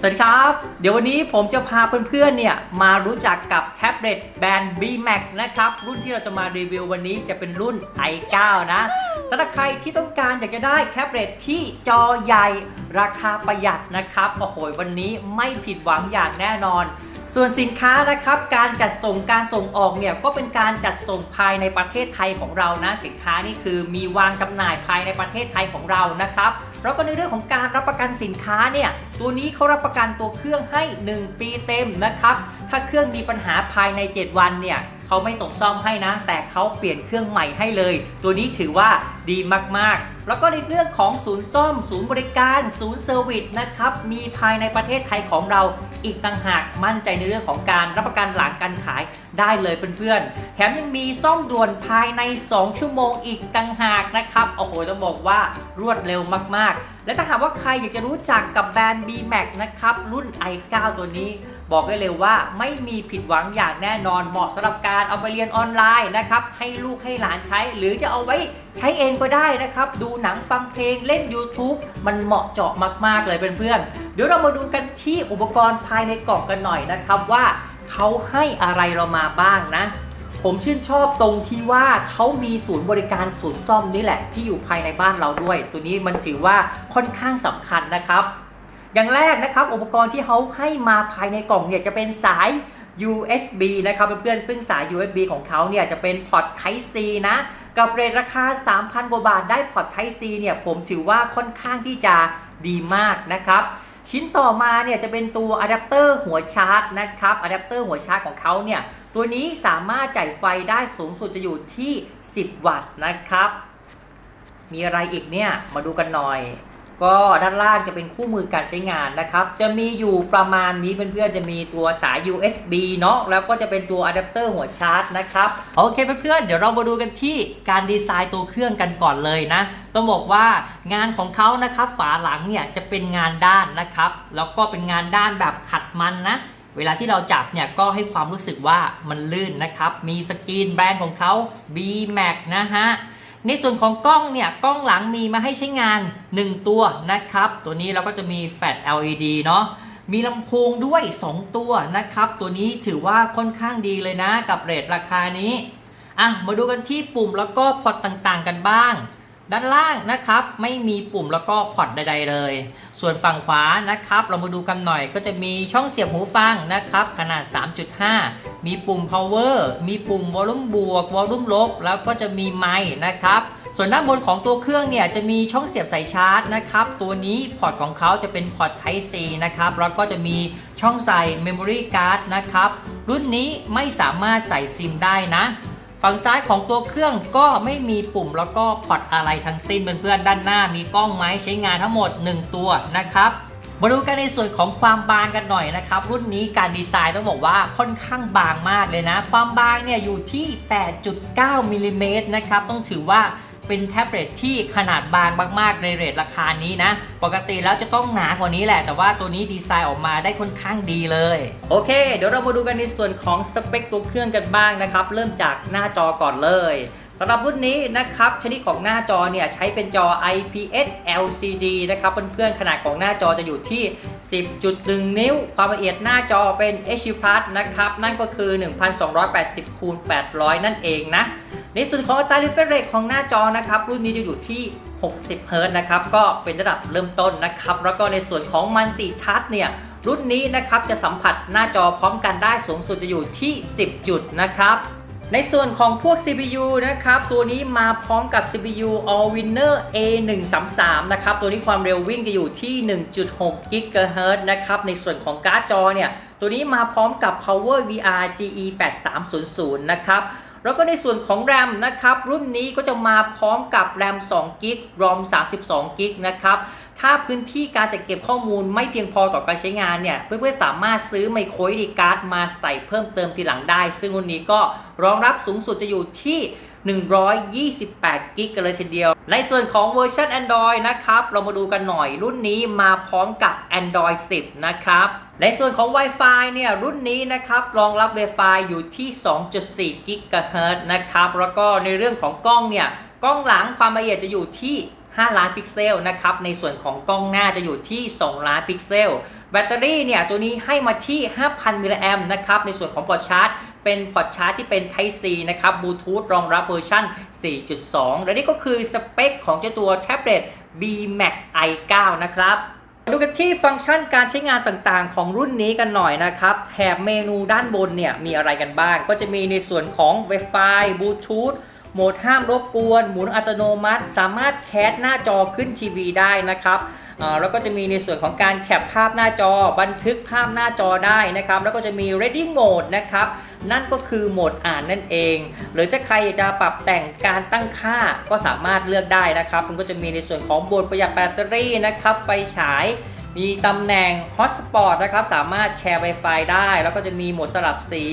สวัสดีครับ เดี๋ยววันนี้ผมจะพาเพื่อนๆเนี่ยมารู้จักกับแท็บเล็ตแบรนด์ B-Max นะครับ รุ่นที่เราจะมารีวิววันนี้จะเป็นรุ่น i9 นะสำหรับใครที่ต้องการอยากจะได้แท็บเล็ตที่จอใหญ่ราคาประหยัดนะครับโอ้โหวันนี้ไม่ผิดหวังอย่างแน่นอน ส่วนสินค้านะครับการจัดส่งการส่งออกเนี่ยก็เป็นการจัดส่งภายในประเทศไทยของเรานะ สินค้านี่คือมีวางจำหน่ายภายในประเทศไทยของเรานะครับแล้วก็ในเรื่องของการรับประกันสินค้าเนี่ยตัวนี้เขารับประกันตัวเครื่องให้ 1 ปีเต็มนะครับถ้าเครื่องมีปัญหาภายใน 7 วันเนี่ย เขาไม่ส่งซ่อมให้นะ แต่เขาเปลี่ยนเครื่องใหม่ให้เลย ตัวนี้ถือว่าดีมากๆ แล้วก็ในเรื่องของศูนย์ซ่อม ศูนย์บริการ ศูนย์เซอร์วิสนะครับ มีภายในประเทศไทยของเราอีกต่างหากมั่นใจในเรื่องของการรับประกันหลังการขายได้เลยเพื่อนๆ แถมยังมีซ่อมด่วนภายใน 2 ชั่วโมงอีกต่างหากนะครับ โอ้โหต้องบอกว่ารวดเร็วมากๆ และถ้าหากว่าใครอยากจะรู้จักกับแบรนด์ B-Max นะครับ รุ่น i9 ตัวนี้ บอกได้เลยว่าไม่มีผิดหวังอย่างแน่นอนเหมาะสำหรับการเอาไปเรียนออนไลน์นะครับให้ลูกให้หลานใช้ หรือจะเอาไว้ใช้เองก็ได้นะครับ ดูหนังฟังเพลงเล่น YouTube มันเหมาะเจาะมากๆเลยเพื่อนๆเดี๋ยวเรามาดูกันที่อุปกรณ์ภายในกล่องกันหน่อยนะครับว่าเขาให้อะไรเรามาบ้างนะ ผมชื่นชอบตรงที่ว่าเขามีศูนย์บริการศูนย์ซ่อมนี่แหละที่อยู่ภายในบ้านเราด้วย ตัวนี้มันถือว่าค่อนข้างสำคัญนะครับ อย่างแรกนะครับอุปกรณ์ที่เขาให้มาภายในกล่องเนี่ยจะเป็นสาย USB นะครับเพื่อนๆซึ่งสาย USB ของเขาเนี่ยจะเป็นพอร์ต Type C นะกับเรทราคา 3,000 กว่าบาทได้พอร์ต Type C เนี่ยผมถือว่าค่อนข้างที่จะดีมากนะครับ ชิ้นต่อมาเนี่ยจะเป็นตัวอะแดปเตอร์หัวชาร์จนะครับอะแดปเตอร์หัวชาร์จของเขาเนี่ยตัวนี้สามารถจ่ายไฟได้สูงสุดจะอยู่ที่ 10 วัตต์นะครับ มีอะไรอีกเนี่ยมาดูกันหน่อย ก็ด้านล่างจะเป็นคู่มือการใช้งานนะครับ จะมีอยู่ประมาณนี้เพื่อนๆ จะมีตัวสาย USB เนาะ แล้วก็จะเป็นตัวอะแดปเตอร์หัวชาร์จนะครับ โอเคเพื่อนๆ เดี๋ยวเรามาดูกันที่การดีไซน์ตัวเครื่องกันก่อนเลยนะ ต้องบอกว่างานของเขานะครับ ฝาหลังเนี่ยจะเป็นงานด้านนะครับ แล้วก็เป็นงานด้านแบบขัดมันนะเวลาที่เราจับเนี่ยก็ให้ความรู้สึกว่ามันลื่นนะครับ มีสกรีนแบรนด์ของเขา B-Max นะฮะ ในส่วนของกล้องเนี่ยกล้องหลังมีมาให้ใช้งาน 1 ตัวนะครับ ตัวนี้เราก็จะมีแฟลช LED เนาะมีลำโพงด้วย 2 ตัวนะครับ ตัวนี้ถือว่าค่อนข้างดีเลยนะกับเรทราคานี้อะมาดูกันที่ปุ่มแล้วก็พอร์ตต่างๆกันบ้าง ด้านล่างนะครับไม่มีปุ่มแล้วก็พอร์ตใด ๆ เลย ส่วนฝั่งขวานะครับ เรามาดูกันหน่อยก็จะมีช่องเสียบหูฟังนะครับ ขนาด 3.5 มีปุ่ม power มีปุ่ม volume บวก volume ลบ แล้วก็จะมีไมค์นะครับส่วนด้านบนของตัวเครื่องเนี่ยจะมีช่องเสียบสายชาร์จนะครับ ตัวนี้พอร์ตของเขาจะเป็นพอร์ต Type C นะครับ แล้วก็จะมีช่องใส่ Memory Card นะครับ รุ่นนี้ไม่สามารถใส่ซิมได้นะ ฝั่งซ้ายของตัวเครื่องก็ไม่มีปุ่มแล้วก็พอร์ตอะไรทั้งสิ้นเพื่อนๆด้านหน้ามีกล้องไม้ใช้งานทั้งหมด 1 ตัวนะครับมาดูกันในส่วนของความบางกันหน่อยนะครับ รุ่นนี้การดีไซน์ต้องบอกว่าค่อนข้างบางมากเลยนะ ความบางเนี่ยอยู่ที่ 8.9มิลลิเมตรนะครับต้องถือว่า เป็นแท็บเล็ตที่ขนาดบางมากๆในเรทราคานี้นะ ปกติแล้วจะต้องหนากว่านี้แหละ แต่ว่าตัวนี้ดีไซน์ออกมาได้ค่อนข้างดีเลย โอเค เดี๋ยวเรามาดูกันในส่วนของสเปคตัวเครื่องกันบ้างนะครับ เริ่มจากหน้าจอก่อนเลยสำหรับรุ่นนี้นะครับ ชนิดของหน้าจอเนี่ยใช้เป็นจอ IPS LCD นะครับเพื่อนๆขนาดของหน้าจอจะอยู่ที่ 10.1 นิ้ว ความละเอียดหน้าจอเป็น HD Plus นะครับ นั่นก็คือ 1280คูณ800 นั่นเองนะ ในส่วนของอัตรา refresh rate ของหน้าจอนะครับรุ่นนี้จะอยู่ที่ 60 Hz นะครับก็เป็นระดับเริ่มต้นนะครับแล้วก็ในส่วนของ Multi Touch เนี่ยรุ่นนี้นะครับจะสัมผัสหน้าจอพร้อมกันได้สูงสุดจะอยู่ที่ 10 จุดนะครับในส่วนของพวก CPU นะครับตัวนี้มาพร้อมกับ CPU All Winner A133 นะครับตัวนี้ความเร็ววิ่งจะอยู่ที่ 1.6 GHz นะครับในส่วนของการ์ดจอเนี่ยตัวนี้มาพร้อมกับ Power VR GE 8300 นะครับ แล้วก็ในส่วนของ RAM นะครับ รุ่นนี้ก็จะมาพร้อมกับ RAM 2 g b ROM 32 g b นะครับถ้าพื้นที่การจัดเก็บข้อมูลไม่เพียงพอต่อการใช้งานเนี่ย เพื่อนๆสามารถซื้อไมโคร SD การ์ดมาใส่เพิ่มเติมทีหลังได้ ซึ่งรุ่นนี้ก็รองรับสูงสุดจะอยู่ที่ 128 กิกกันเลยทีเดียว ในส่วนของเวอร์ชัน Android นะครับ เรามาดูกันหน่อยรุ่นนี้มาพร้อมกับ Android 10 นะครับ ในส่วนของ Wi-Fi เนี่ยรุ่นนี้นะครับรองรับ Wi-Fi อยู่ที่ 2.4กิกะเฮิรตนะครับ แล้วก็ในเรื่องของกล้องเนี่ยกล้องหลังความละเอียดจะอยู่ที่ 5 ล้านพิกเซลนะครับ ในส่วนของกล้องหน้าจะอยู่ที่ 2 ล้านพิกเซล แบตเตอรี่เนี่ยตัวนี้ให้มาที่ 5,000 มิลลิแอมนะครับ ในส่วนของพอร์ตชาร์จ เป็นพอร์ตชาร์จที่เป็น Type C นะครับบลูทูธรองรับเวอร์ชัน4.2 และนี่ก็คือสเปคของเจ้าตัวแท็บเล็ต B Max i9 นะครับ ดูกันที่ฟังก์ชันการใช้งานต่างๆ ของรุ่นนี้กันหน่อยนะครับ แถบเมนูด้านบนเนี่ยมีอะไรกันบ้าง ก็จะมีในส่วนของ Wi-Fi บลูทูธโหมดห้ามรบกวน หมุนอัตโนมัติ สามารถแคสหน้าจอขึ้นทีวีได้นะครับแล้วก็จะมีในส่วนของการแคปภาพหน้าจอ บันทึกภาพหน้าจอได้นะครับ แล้วก็จะมี Reading Mode นะครับ นั่นก็คือโหมดอ่านนั่นเอง หรือถ้าใครอยากจะปรับแต่งการตั้งค่าก็สามารถเลือกได้นะครับมันก็จะมีในส่วนของโหมดประหยัดแบตเตอรี่นะครับไฟฉายมีตำแหน่ง Hotspot นะครับ สามารถแชร์ Wi-Fi ได้ แล้วก็จะมีโหมดสลับสี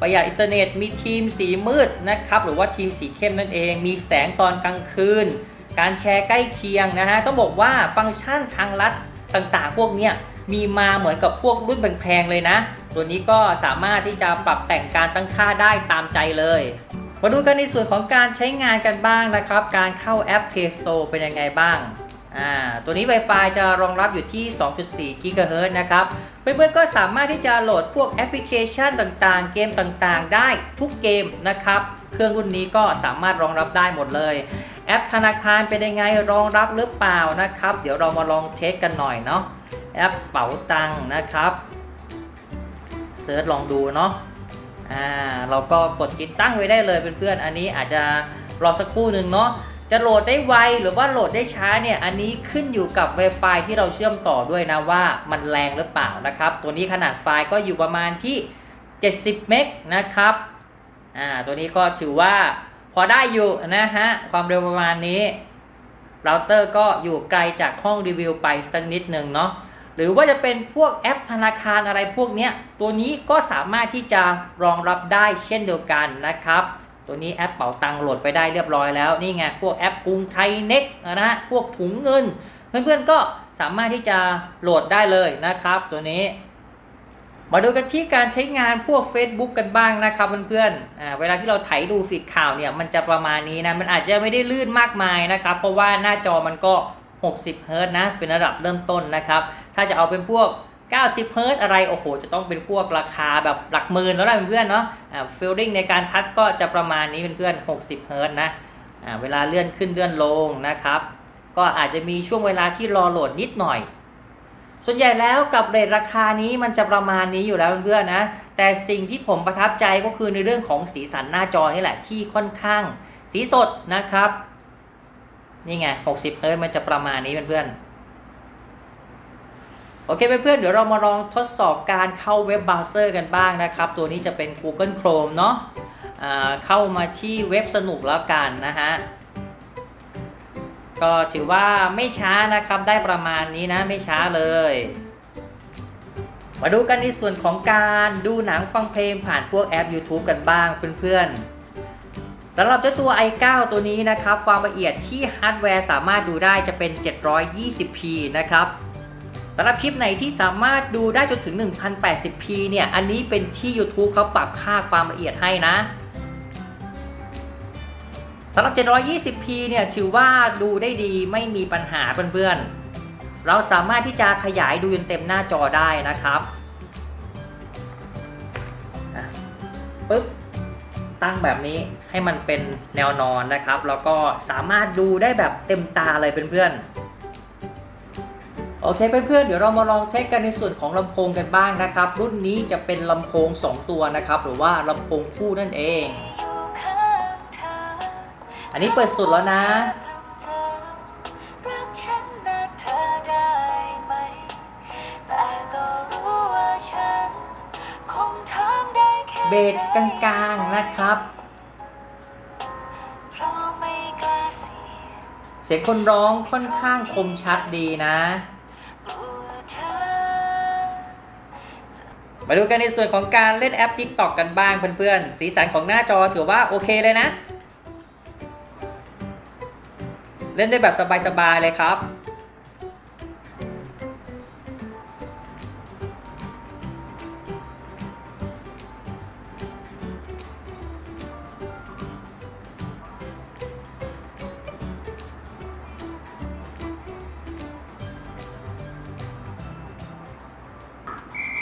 ประหยัดอินเทอร์เน็ต มีทีมสีมืดนะครับ หรือว่าทีมสีเข้มนั่นเอง มีแสงตอนกลางคืน การแชร์ใกล้เคียงนะฮะ ต้องบอกว่าฟังก์ชันทางลัดต่างๆ พวกเนี้ยมีมาเหมือนกับพวกรุ่นแพงๆเลยนะ ตัวนี้ก็สามารถที่จะปรับแต่งการตั้งค่าได้ตามใจเลย มาดูกันในส่วนของการใช้งานกันบ้างนะครับ การเข้าแอป Play Store เป็นยังไงบ้างตัวนี้ Wi-Fi จะรองรับอยู่ที่ 2.4 GHz นะครับ เพื่อนๆก็สามารถที่จะโหลดพวกแอปพลิเคชันต่างๆ เกมต่างๆ ได้ทุกเกมนะครับ เครื่องรุ่นนี้ก็สามารถรองรับได้หมดเลย แอปธนาคารเป็นยังไงรองรับหรือเปล่านะครับ เดี๋ยวเรามาลองเทสกันหน่อยเนาะ แอปเป๋าตังนะครับ ซิร์ชลองดูเนาะอ่าเราก็กดติดตั้งไว้ได้เลยเพื่อนๆอันนี้อาจจะรอสักครู่หนึ่งเนาะจะโหลดได้ไวหรือว่าโหลดได้ช้าเนี่ยอันนี้ขึ้นอยู่กับ Wi-Fi ที่เราเชื่อมต่อด้วยนะว่ามันแรงหรือเปล่านะครับ ตัวนี้ขนาดไฟล์ก็อยู่ประมาณที่ 70 เมกนะครับอ่าตัวนี้ก็ถือว่าพอได้อยู่นะฮะความเร็วประมาณนี้เราเตอร์ก็อยู่ไกลจากห้องรีวิวไปสักนิดหนึ่งเนาะ หรือว่าจะเป็นพวกแอปธนาคารอะไรพวกนี้ตัวนี้ก็สามารถที่จะรองรับได้เช่นเดียวกันนะครับตัวนี้แอปเป๋าตังโหลดไปได้เรียบร้อยแล้วนี่ไงพวกแอปกรุงไทยเน็กนะฮะพวกถุงเงิน เพื่อนๆก็สามารถที่จะโหลดได้เลยนะครับ ตัวนี้ มาดูกันที่การใช้งานพวก Facebook กันบ้างนะครับเพื่อนๆเวลาที่เราไถดูฟีดข่าวเนี่ยมันจะประมาณนี้นะมันอาจจะไม่ได้ลื่นมากมายนะครับ เพราะว่าหน้าจอมันก็ 60เฮิร์ตซ์นะ เป็นระดับเริ่มต้นนะครับ ถ้าจะเอาเป็นพวก 90เฮิร์ตซ์อะไร โอ้โห จะต้องเป็นพวกราคาแบบหลักหมื่นแล้วนะเพื่อนๆเนาะฟิลลิ่งในการทัชก็จะประมาณนี้เพื่อนๆ60เฮิร์ตซ์นะเวลาเลื่อนขึ้นเลื่อนลงนะครับ ก็อาจจะมีช่วงเวลาที่รอโหลดนิดหน่อย ส่วนใหญ่แล้วกับเรทราคานี้มันจะประมาณนี้อยู่แล้วเพื่อนๆนะ แต่สิ่งที่ผมประทับใจก็คือในเรื่องของสีสันหน้าจอนี่แหละที่ค่อนข้างสีสดนะครับ นี่ไง 60เฮิร์ตมันจะประมาณนี้เพื่อนๆ โอเคเพื่อนๆ เดี๋ยวเรามาลองทดสอบการเข้าเว็บเบราว์เซอร์กันบ้างนะครับ ตัวนี้จะเป็น Google Chrome เนาะเข้ามาที่เว็บสนุกแล้วกันนะฮะ ก็ถือว่าไม่ช้านะครับ ได้ประมาณนี้นะ ไม่ช้าเลย มาดูกันในส่วนของการดูหนังฟังเพลงผ่านพวกแอป YouTube กันบ้างเพื่อนๆ สำหรับเจ้าตัว i9 ตัวนี้นะครับ ความละเอียดที่ฮาร์ดแวร์สามารถดูได้จะเป็น 720p นะครับสำหรับคลิปไหนที่สามารถดูได้จนถึง 1080p เนี่ย อันนี้เป็นที่ YouTube เขาปรับค่าความละเอียดให้นะสำหรับ 720p เนี่ย ถือว่าดูได้ดีไม่มีปัญหาเพื่อนๆ เราสามารถที่จะขยายดูจนเต็มหน้าจอได้นะครับปึ๊บ ตั้งแบบนี้ให้มันเป็นแนวนอนนะครับ แล้วก็สามารถดูได้แบบเต็มตาเลยเพื่อนๆโอเคเพื่อนๆเดี๋ยวเรามาลองเทสกันในส่วนของลำโพงกันบ้างนะครับ รุ่นนี้จะเป็นลำโพง 2 ตัวนะครับ หรือว่าลำโพงคู่นั่นเอง อันนี้เปิดสุดแล้วนะเบส กลางๆนะครับ เสียงคนร้องค่อนข้างคมชัดดีนะมาดูกันในส่วนของการเล่นแอป TikTok กันบ้างเพื่อนๆ สีสันของหน้าจอถือว่าโอเคเลยนะ เล่นได้แบบสบายๆเลยครับ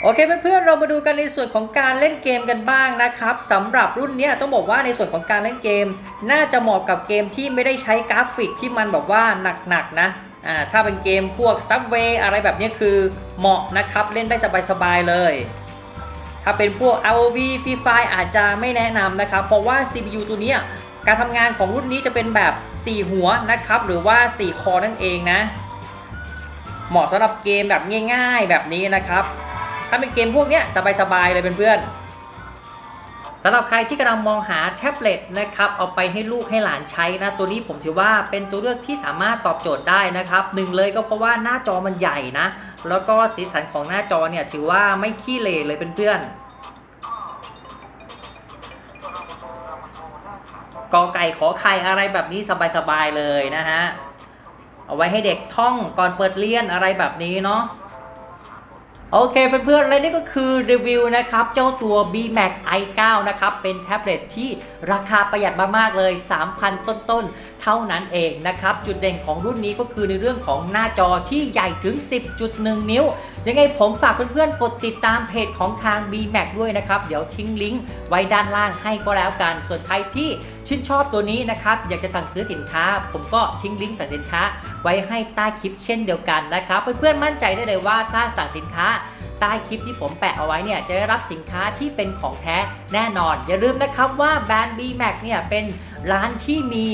โอเคเพื่อนๆเรามาดูกันในส่วนของการเล่นเกมกันบ้างนะครับสำหรับรุ่นนี้ต้องบอกว่าในส่วนของการเล่นเกม น่าจะเหมาะกับเกมที่ไม่ได้ใช้กราฟิกที่มันแบบว่าหนักๆนะอ่าถ้าเป็นเกมพวก Subway อะไรแบบนี้คือเหมาะนะครับเล่นได้สบายๆเลย ถ้าเป็นพวก ROV Free Fire อาจจะไม่แนะนำนะครับ เพราะว่า CPU ตัวนี้การทำงานของรุ่นนี้จะเป็นแบบ 4 หัวนะครับหรือว่า 4 คอนั่นเองนะ เหมาะสำหรับเกมแบบง่าย ๆ แบบนี้นะครับ ถ้าเป็นเกมพวกเนี้ยสบายๆเลยเพื่อนๆสำหรับใครที่กำลังมองหาแท็บเล็ตนะครับเอาไปให้ลูกให้หลานใช้นะ ตัวนี้ผมถือว่าเป็นตัวเลือกที่สามารถตอบโจทย์ได้นะครับหนึ่งเลยก็เพราะว่าหน้าจอมันใหญ่นะ แล้วก็สีสันของหน้าจอเนี่ยถือว่าไม่ขี้เหร่เลยเพื่อนๆกอไก่ขอไข่อะไรแบบนี้สบายๆเลยนะฮะ เอาไว้ให้เด็กท่องก่อนเปิดเรียนอะไรแบบนี้เนาะ โอเคเพื่อนๆ และนี่ก็คือรีวิวนะครับ เจ้าตัว BMac i9 นะครับ เป็นแท็บเล็ตที่ราคาประหยัดมากๆเลย 3,000 ต้นๆ ท่านั้นเองนะครับ จุดเด่นของรุ่นนี้ก็คือในเรื่องของหน้าจอที่ใหญ่ถึง 10.1 นิ้ว ยังไงผมฝากเพื่อนๆ กดติดตามเพจของทาง BMac ด้วยนะครับ เดี๋ยวทิ้งลิงก์ไว้ด้านล่างให้ก็แล้วกัน ส่วนใครที่ชื่นชอบตัวนี้นะครับ อยากจะสั่งซื้อสินค้า ผมก็ทิ้งลิงก์สั่งสินค้า ไว้ให้ใต้คลิปเช่นเดียวกันนะครับ เพื่อนๆมั่นใจได้เลยว่าถ้าสั่งสินค้าใต้คลิปที่ผมแปะเอาไว้เนี่ยจะได้รับสินค้าที่เป็นของแท้แน่นอน อย่าลืมนะครับว่าแบรนด์ BMac เนี่ยเป็นร้านที่มี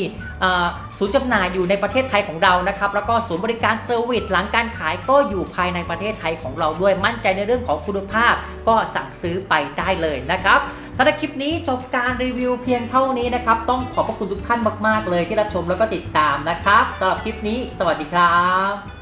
ศูนย์จำหน่ายอยู่ในประเทศไทยของเรานะครับแล้วก็ศูนย์บริการเซอร์วิสหลังการขายก็อยู่ภายในประเทศไทยของเราด้วยมั่นใจในเรื่องของคุณภาพ ก็สั่งซื้อไปได้เลยนะครับสำหรับคลิปนี้จบการรีวิวเพียงเท่านี้นะครับต้องขอบพระคุณทุกท่านมาก ๆ เลยที่รับชมแล้วก็ติดตามนะครับสำหรับคลิปนี้ สวัสดีครับ